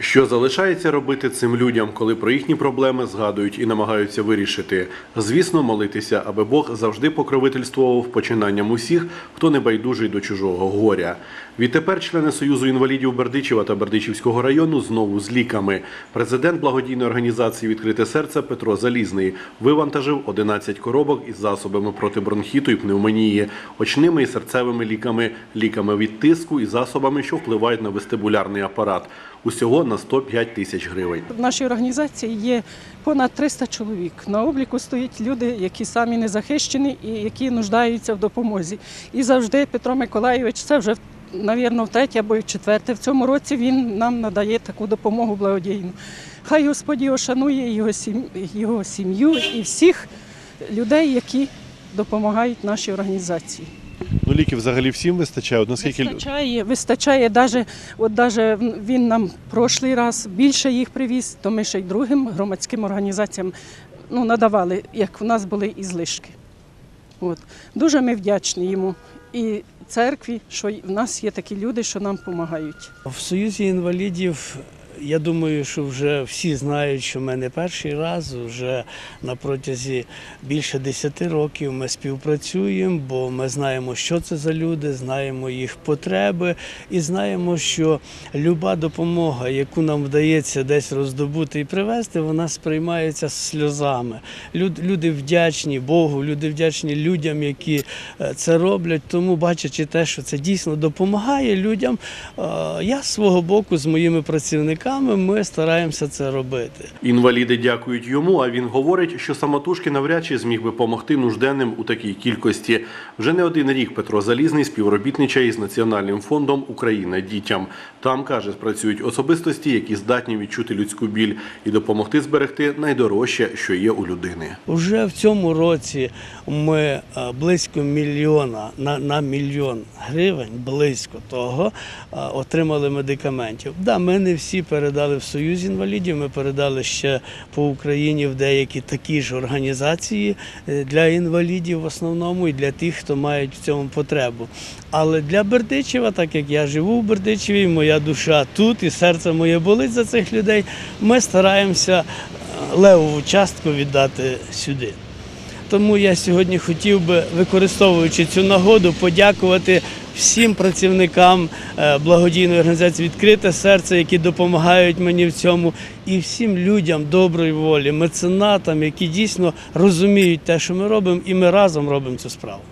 Що залишається робити цим людям, коли про їхні проблеми згадують і намагаються вирішити? Звісно, молитися, аби Бог завжди покровительствував починанням усіх, хто не байдужий до чужого горя. Відтепер члени Союзу інвалідів Бердичева та Бердичівського району знову з ліками. Президент благодійної організації Відкрите серце Петро Залізний вивантажив 11 коробок із засобами проти бронхіту і пневмонії, очними і серцевими ліками, ліками від тиску і засобами, що впливають на вестибулярний апарат. Усього на 105 тисяч гривень. В нашій організації є понад 300 чоловік. На обліку стоять люди, які самі не захищені і які нуждаються в допомозі. І завжди Петро Миколайович, це вже навірно, втретє або в четверте. В цьому році він нам надає таку допомогу благодійну. Хай Господь ошанує його сім- його сім'ю і всіх людей, які допомагають нашій організації. Ну, ліків взагалі всім вистачає. От наскільки Вистачає, вистачає даже, от даже він нам прошлий раз більше їх привіз, то ми ще й другим громадським організаціям ну, надавали, як в нас були і злишки. От. Дуже ми вдячні йому і церкві, що в нас є такі люди, що нам допомагають. В Союзі інвалідів я думаю, що вже всі знають, що ми не перший раз, вже на протязі більше 10 років ми співпрацюємо, бо ми знаємо, що це за люди, знаємо їх потреби і знаємо, що люба допомога, яку нам вдається десь роздобути і привезти, вона сприймається сльозами. Люди вдячні Богу, люди вдячні людям, які е, це роблять. Тому, бачачи те, що це дійсно допомагає людям, е, я свого боку з моїми працівниками ми стараємося це робити. Інваліди дякують йому, а він говорить, що самотужки навряд чи зміг би помогти нужденним у такій кількості. Вже не один рік Петро Залізний співробітничає із Національним фондом Україна дітям. Там каже, працюють особистості, які здатні відчути людську біль і допомогти зберегти найдорожче, що є у людини. Уже в цьому році ми е, близько мільйона на, на мільйон гривень, близько того, е, отримали медикаментів. Да, ми не всі передали в Союз інвалідів, ми передали ще по Україні в деякі такі ж організації е, для інвалідів в основному і для тих, хто мають в цьому потребу. Але для Бердичева, так як я живу в Бердичеві, моя душа тут і серце моє болить за цих людей, ми стараємося е, левову частку віддати сюди. Тому я сьогодні хотів би, використовуючи цю нагоду, подякувати всім працівникам е, благодійної організації Відкрите серце, які допомагають мені в цьому, і всім людям доброї волі, меценатам, які дійсно розуміють те, що ми робимо, і ми разом робимо цю справу.